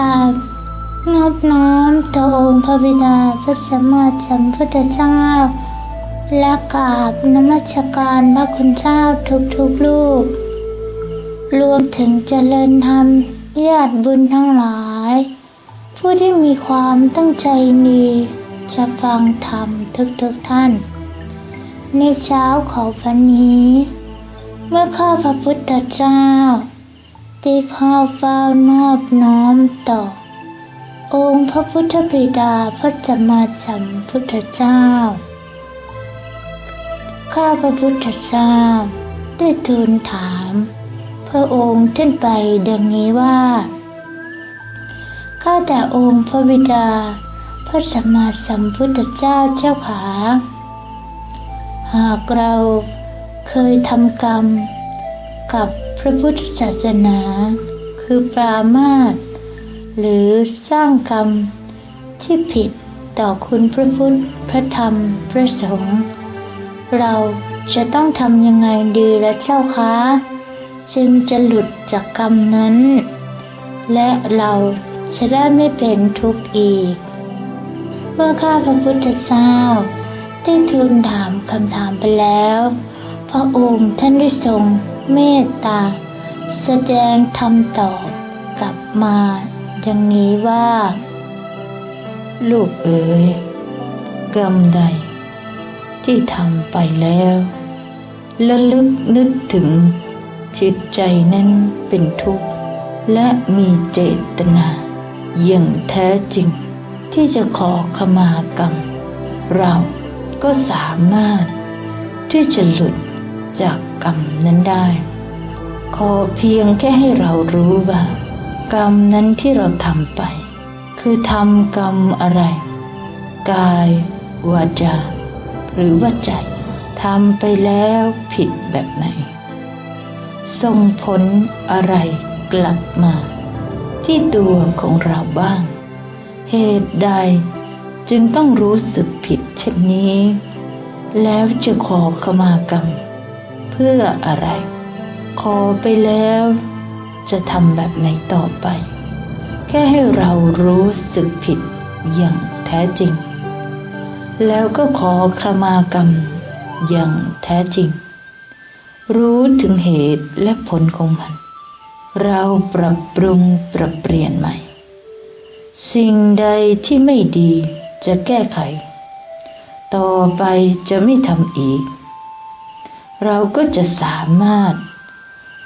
กราบนอบน้อมต่อองค์พระบิดาพระสัมมาสัมพุทธเจ้า และกราบนมัสการพระคุณเจ้าทุกๆลูก รวมถึงเจริญธรรมญาติบุญทั้งหลาย ผู้ที่มีความตั้งใจดีจะฟังธรรมทุกๆท่าน ในเช้าของวันนี้ เมื่อข้าพระพุทธเจ้า ได้เข้าเฝ้านอบน้อมต่อ องค์พระพุทธบิดาพระสัมมาสัมพุทธเจ้า ข้าพระพุทธเจ้าได้ทูลถาม พระองค์ท่านไปดังนี้ว่า ข้าแต่องค์พระบิดา พระสัมมาสัมพุทธเจ้าเจ้าขา หากเราเคยทำกรรมกับ พระพุทธศาสนา คือปรามาสหรือสร้างกรรมที่ผิดต่อคุณพระพุทธ พระธรรม พระสงฆ์ เราจะต้องทำยังไงดีละเจ้าคะจึงจะหลุดจากกรรมนั้น และเราจะได้ไม่เป็นทุกข์อีก เมื่อข้าพระพุทธเจ้าได้ทูลถามคำถามไปแล้ว พระองค์ท่านได้ทรง เมตตา แสดงธรรมตอบกลับมาดังนี้ว่า ลูกเอ๋ยกรรมใด ที่ทำไปแล้วและลึกนึกถึง จิตใจนั้นเป็นทุกข์ และมีเจตนาอย่างแท้จริง ที่จะขอขมากรรม เราก็สามารถที่จะหลุด จากกรรมนั้นได้ ขอเพียงแค่ให้เรารู้ว่า กรรมนั้นที่เราทำไป คือทำกรรมอะไร กายวาจาหรือว่าใจทำไปแล้วผิดแบบไหน ส่งผลอะไรกลับมา ที่ตัวของเราบ้าง เหตุใดจึงต้องรู้สึกผิดเช่นนี้ แล้วจะขอขมากรรม พื่ออะไร ขอไปแล้ว จะทำแบบไหนต่อไป แค่ให้เรารู้สึกผิดอย่างแท้จริง แล้วก็ขอขมากรรมอย่างแท้จริง รู้ถึงเหตุและผลของมัน เราปรับปรุงปรับเปลี่ยนใหม่ สิ่งใดที่ไม่ดีจะแก้ไข ต่อไปจะไม่ทำอีก เราก็จะสามารถ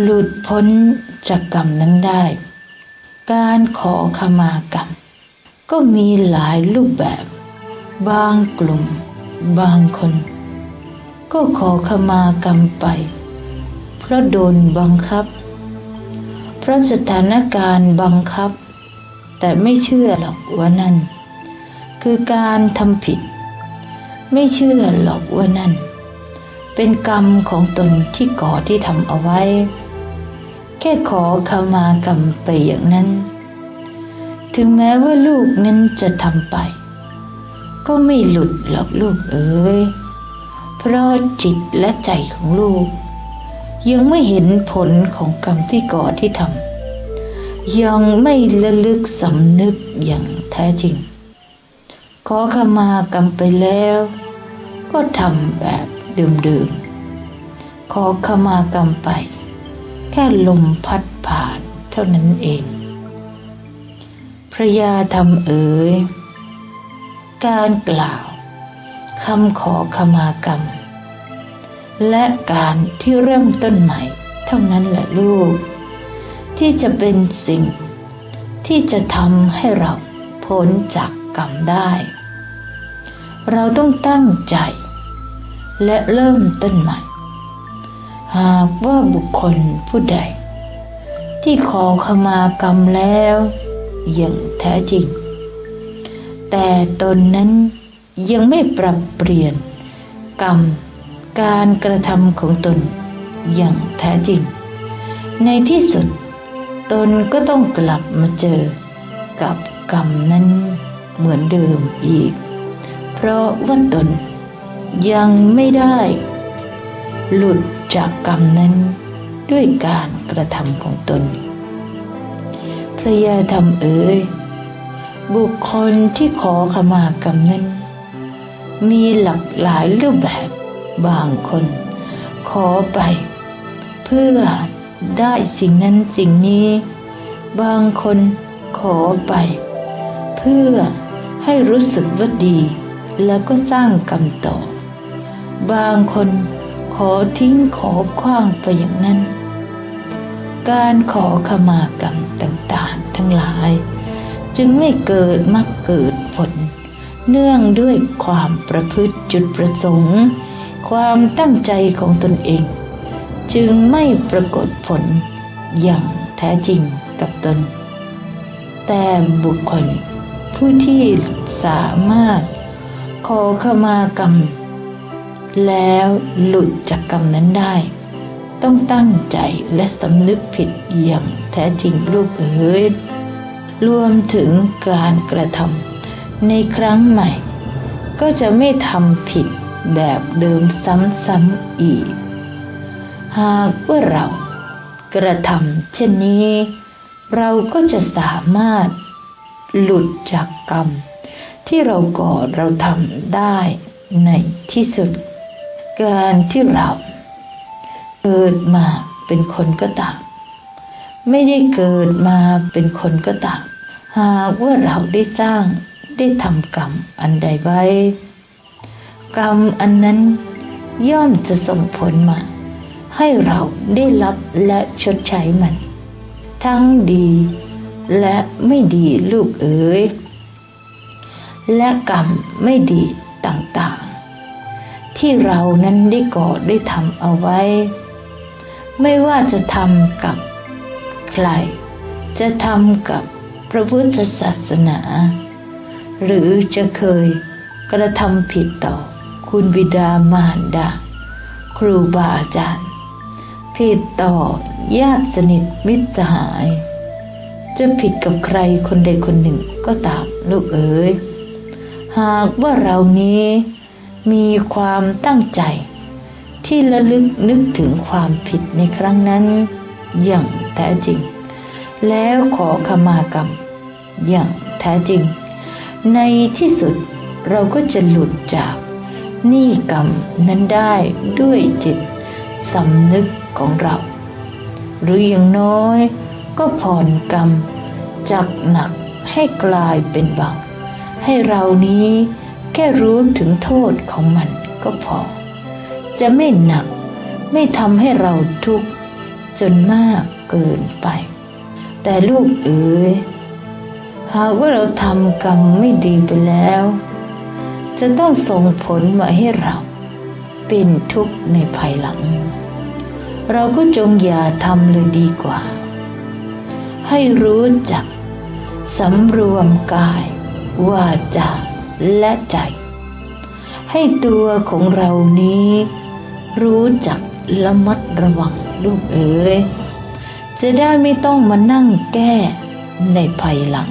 หลุดพ้นจากกรรมนั้นได้ การขอขมากรรม ก็มีหลายรูปแบบ บางกลุ่ม บางคน ก็ขอขมากรรมไป เพราะโดนบังคับ เพราะสถานการณ์บังคับ แต่ไม่เชื่อหรอกว่านั่น คือการทำผิด ไม่เชื่อหรอกว่านั่น เป็นกรรมของตนที่ก่อที่ทำเอาไว้ แค่ขอขมากรรมไปอย่างนั้น ถึงแม้ว่าลูกนั้นจะทำไป ก็ไม่หลุดหรอกลูกเอ๋ยเพราะจิตและใจของลูก ยังไม่เห็นผลของกรรมที่ก่อที่ทำยังไม่ระลึกสำนึกอย่างแท้จริง ขอขมากรรมไปแล้ว ก็ทำแบบ เดิมๆ ขอขมากรรมไป แค่ลมพัดผ่านเท่านั้นเอง พระยาธรรมเอ๋ย การกล่าวคำขอขมากรรม และการที่เริ่มต้นใหม่ เท่านั้นแหละลูก ที่จะเป็นสิ่งที่จะทำให้เราพ้นจากกรรมได้ เราต้องตั้งใจ และเริ่มต้นใหม่ หากว่าบุคคลผู้ใด ที่ขอขมากรรมแล้วอย่างแท้จริง แต่ตนนั้นยังไม่ปรับเปลี่ยน กรรมการกระทำของตนอย่างแท้จริง ในที่สุดตนก็ต้องกลับมาเจอกับกรรมนั้นเหมือนเดิมอีก เพราะว่าตน ยังไม่ได้ หลุดจากกรรมนั้นด้วยการกระทำของตนพพระยาธรรมเอ๋ยบุคคลที่ขอขมากรรมนั้น มีหลากหลายรูปแบบบางคน ขอไป เพื่อได้สิ่งนั้นสิ่งนี้ บางคนขอไป เพื่อให้รู้สึกว่าดี แล้วก็สร้างกรรมต่อ บางคนขอทิ้งขอคว้างไปอย่างนั้น การขอขมากรรมต่างๆ ทั้งหลาย จึงไม่เกิดมักเกิดผล เนื่องด้วยความประพฤติจุดประสงค์ ความตั้งใจของตนเอง จึงไม่ปรากฏผลอย่างแท้จริงกับตน แต่บุคคลผู้ที่สามารถขอขมากรรม แล้วหลุดจากกรรมนั้นได้ ต้องตั้งใจและสำนึกผิดอย่างแท้จริงลูกเอ๋ยรวมถึงการกระทำในครั้งใหม่ ก็จะไม่ทำผิดแบบเดิมซ้ำๆอีก หากว่าเรากระทำเช่นนี้ เราก็จะสามารถหลุดจากกรรม ที่เราก่อเราทำได้ในที่สุด การที่เราเกิดมาเป็นคนก็ตามไม่ได้เกิดมาเป็นคนก็ตามหากว่าเราได้สร้างได้ทำกรรมอันใดไว้ กรรมอันนั้นย่อมจะส่งผลมา ให้เราได้รับและชดใช้มัน ทั้งดีและไม่ดีลูกเอ๋ยและกรรมไม่ดีต่างๆ ที่เรานั้นได้ก่อได้ทำเอาไว้ ไม่ว่าจะทำกับใคร จะทำกับพระพุทธศาสนา หรือจะเคยกระทำผิดต่อคุณบิดามารดา ครูบาอาจารย์ ผิดต่อญาติสนิทมิตรสหาย จะผิดกับใครคนใดคนหนึ่งก็ตามลูกเอ๋ยหากว่าเรานี้ มีความตั้งใจ ที่ระลึกนึกถึงความผิดในครั้งนั้น อย่างแท้จริง แล้วขอขมากรรม อย่างแท้จริง ในที่สุดเราก็จะหลุดจากหนี้กรรมนั้นได้ด้วยจิตสำนึกของเรา หรืออย่างน้อยก็ผ่อนกรรมจากหนักให้กลายเป็นเบาให้เรานี้ ค่รู้ถึงโทษของมันก็พอ จะไม่หนักไม่ทำให้เราทุกข์จนมากเกินไป แต่ลูกเอ๋ยหากว่าเราทำกรรมไม่ดีไปแล้ว จะต้องส่งผลมาให้เรา เป็นทุกข์ในภายหลัง เราก็จงอย่าทำเลยดีกว่า ให้รู้จักสำรวมกายวาจา และใจ ให้ตัวของเรานี้ รู้จักระมัดระวังลูกเอ๋ยจะได้ไม่ต้องมานั่งแก้ในภายหลัง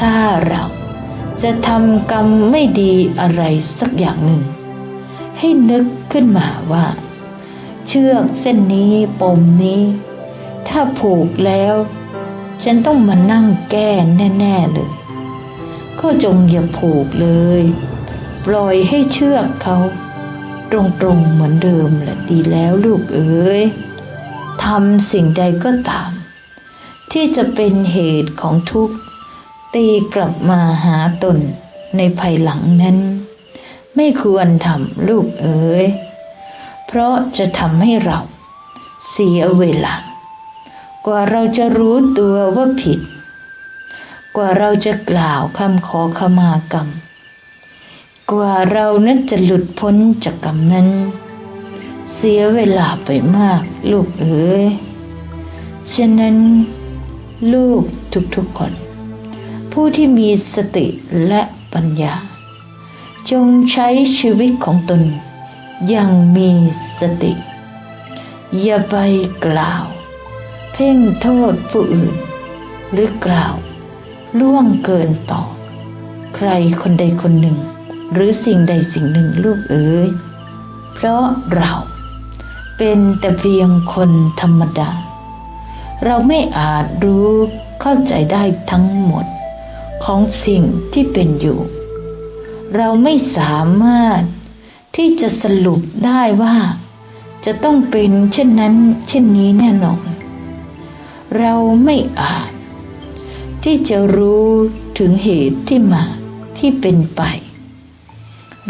ถ้าเราจะทำกรรมไม่ดีอะไรสักอย่างหนึ่ง ให้นึกขึ้นมาว่า เชือกเส้นนี้ปมนี้ ถ้าผูกแล้ว ฉันต้องมานั่งแก้แน่ ๆ เลย ก็จงอย่าผูกเลย ปล่อยให้เชือกเขาตรงๆเหมือนเดิมแหละดีแล้วลูกเอ๋ยทำสิ่งใดก็ตาม ที่จะเป็นเหตุของทุกข์ ตีกลับมาหาตนในภายหลังนั้น ไม่ควรทำลูกเอ๋ยเพราะจะทำให้เราเสียเวลากว่าเราจะรู้ตัวว่าผิด กว่าเราจะกล่าวคำขอขมากรรม กว่าเรานั้นจะหลุดพ้นจากกรรมนั้น เสียเวลาไปมากลูกเอ๋ยฉะนั้น ลูกทุกๆคน ผู้ที่มีสติและปัญญา จงใช้ชีวิตของตนอย่างมีสติ อย่าไปกล่าว เพ่งโทษผู้อื่น หรือกล่าว ล่วงเกินต่อ ใครคนใดคนหนึ่ง หรือสิ่งใดสิ่งหนึ่งลูกเอ๋ยเพราะเราเป็นแต่เพียงคนธรรมดา เราไม่อาจรู้เข้าใจได้ทั้งหมดของสิ่งที่เป็นอยู่ เราไม่สามารถที่จะสรุปได้ว่า จะต้องเป็นเช่นนั้นเช่นนี้แน่นอน เราไม่อาจ ที่จะรู้ถึงเหตุที่มาที่เป็นไป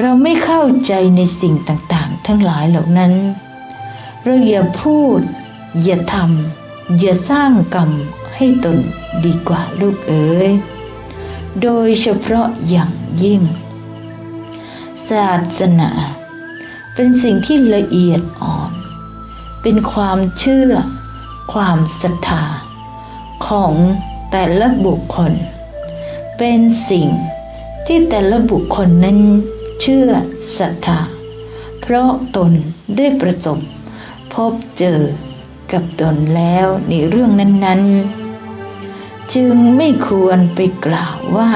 เราไม่เข้าใจในสิ่งต่างๆ ทั้งหลายเหล่านั้น เราอย่าพูด อย่าทำอย่าสร้างกรรมให้ตนดีกว่าลูกเอ๋ยโดยเฉพาะอย่างยิ่ง ศาสนา เป็นสิ่งที่ละเอียดอ่อน เป็นความเชื่อ ความศรัทธาของ แต่ละบุคคล เป็นสิ่งที่แต่ละบุคคลนั้นเชื่อศรัทธา เพราะตนได้ประสบ พบเจอกับตนแล้วในเรื่องนั้นๆ จึงไม่ควรไปกล่าวว่า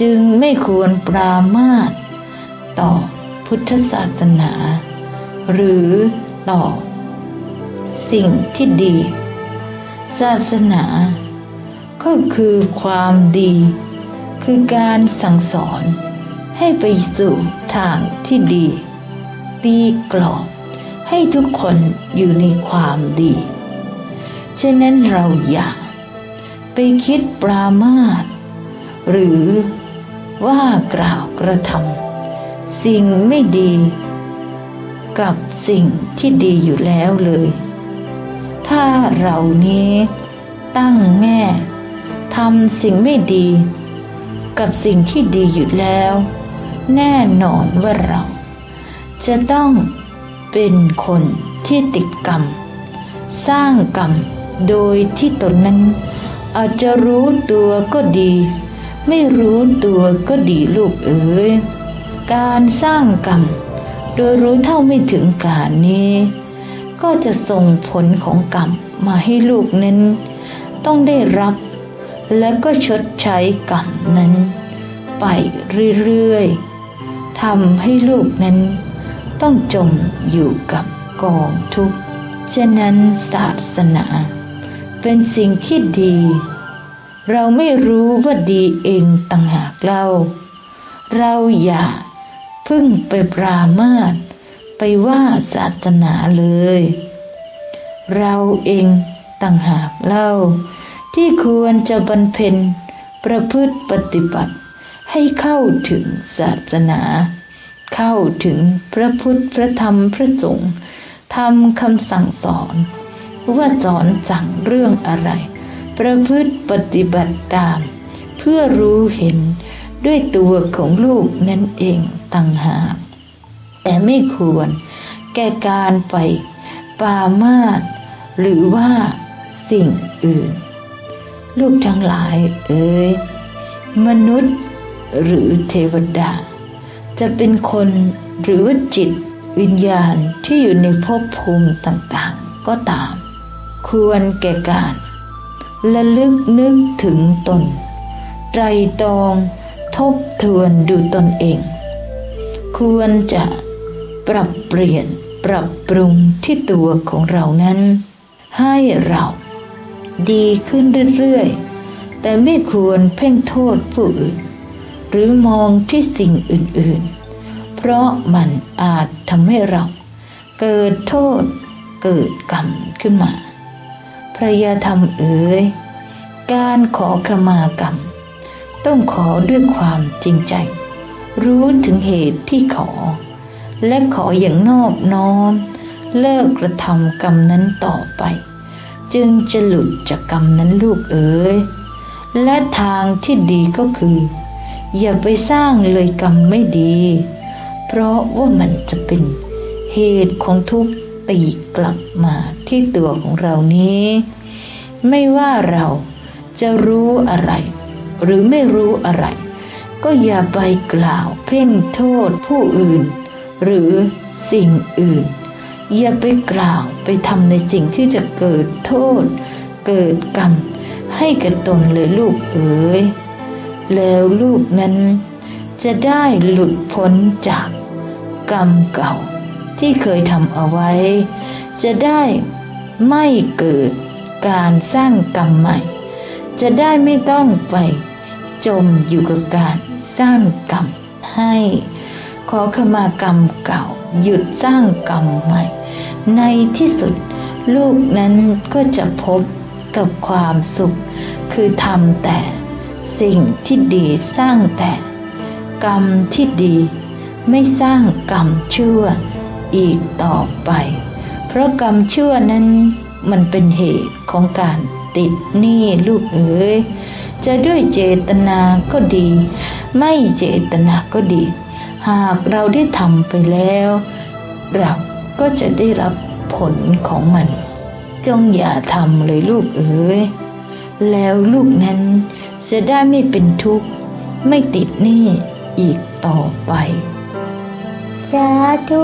จึงไม่ควรปรามาสต่อพุทธศาสนา หรือต่อ สิ่งที่ดี ศาสนา ก็คือความดี คือการสั่งสอน ให้ไปสู่ทางที่ดี ตีกรอบให้ทุกคนอยู่ในความดีฉะนั้นเราอย่าไปคิดปรามาสหรือว่ากล่าวกระทำสิ่งไม่ดี กับสิ่งที่ดีอยู่แล้วเลย ถ้าเรานี้ตั้งแง่ ทำสิ่งไม่ดี กับสิ่งที่ดีอยู่แล้ว แน่นอนว่าเรา จะต้องเป็นคนที่ติดกรรม สร้างกรรมโดยที่ตนนั้น อาจจะรู้ตัวก็ดี ไม่รู้ตัวก็ดีลูกเอ๋ยการสร้างกรรม โดยรู้เท่าไม่ถึงการนี้ ก็จะส่งผลของกรรมมาให้ลูกนั้น ต้องได้รับ และก็ชดใช้กรรมนั้น ไปเรื่อยๆทำให้ลูกนั้น ต้องจมอยู่กับกองทุกข์ฉะนั้นศาสนา เป็นสิ่งที่ดี เราไม่รู้ว่าดีเองต่างหากเรา เราอย่าพึ่งไปปรามาสไปว่าศาสนาเลย เราเองต่างหากเล่า ที่ควรจะบรรเพ็ญประพฤติปฏิบัติ ให้เข้าถึงศาสนา เข้าถึงพระพุทธพระธรรมพระสงฆ์ทำคำสั่งสอน ว่าสอนสั่งเรื่องอะไร ประพฤติปฏิบัติตาม เพื่อรู้เห็นด้วยตัวของลูกนั่นเองต่างหากแต่ไม่ควรแก่การไปปามาหรือว่าสิ่งอื่น ลูกทั้งหลายเอ๋ยมนุษย์หรือเทวดา จะเป็นคนหรือจิตวิญญาณที่อยู่ในภพภูมิต่างๆ ก็ตาม ควรแก่การระลึกนึกถึงตนไตรตรองทบทวนดูตนเอง ควรจะปรับเปลี่ยนปรับปรุงที่ตัวของเรานั้น ให้เรา ดีขึ้นเรื่อยๆ แต่ไม่ควรเพ่งโทษผู้อื่น หรือมองที่สิ่งอื่นๆ เพราะมันอาจทำให้เราเกิดโทษเกิดกรรมขึ้นมา พระยาธรรมเอ๋ย การขอขมากรรม ต้องขอด้วยความจริงใจ รู้ถึงเหตุที่ขอ และขออย่างนอบน้อม เลิกกระทำกรรมนั้นต่อไป จึงจะหลุดจากกรรมนั้นลูกเอ๋ยและทางที่ดีก็คือ อย่าไปสร้างเลยกรรมไม่ดี เพราะว่ามันจะเป็นเหตุของทุกตีกลับมาที่ตัวของเรานี้ ไม่ว่าเราจะรู้อะไร หรือไม่รู้อะไร ก็อย่าไปกล่าวเพ่งโทษผู้อื่น หรือสิ่งอื่น อย่าไปกล่าวไปทำในสิ่งที่จะเกิดโทษ เกิดกรรม ให้กับตนเลยลูกเอ๋ยแล้วลูกนั้นจะได้หลุดพ้นจากกรรมเก่าที่เคยทำเอาไว้ จะได้ไม่เกิดการสร้างกรรมใหม่ จะได้ไม่ต้องไปจมอยู่กับการสร้างกรรมให้ ขอขมากรรมเก่า หยุดสร้างกรรมใหม่ ในที่สุดลูกนั้นก็จะพบกับความสุข คือทำแต่สิ่งที่ดีสร้างแต่ กรรมที่ดี ไม่สร้างกรรมชั่วอีกต่อไป เพราะกรรมชั่วนั้นมันเป็นเหตุของการติดหนี้ลูกเอ๋ยจะด้วยเจตนาก็ดี ไม่เจตนาก็ดี หากเราได้ทำไปแล้ว เราก็จะได้รับผลของมัน จงอย่าทำเลยลูกเอ๋ยแล้วลูกนั้นจะได้ไม่เป็นทุกข์ ไม่ติดหนี้อีกต่อไปสาธุ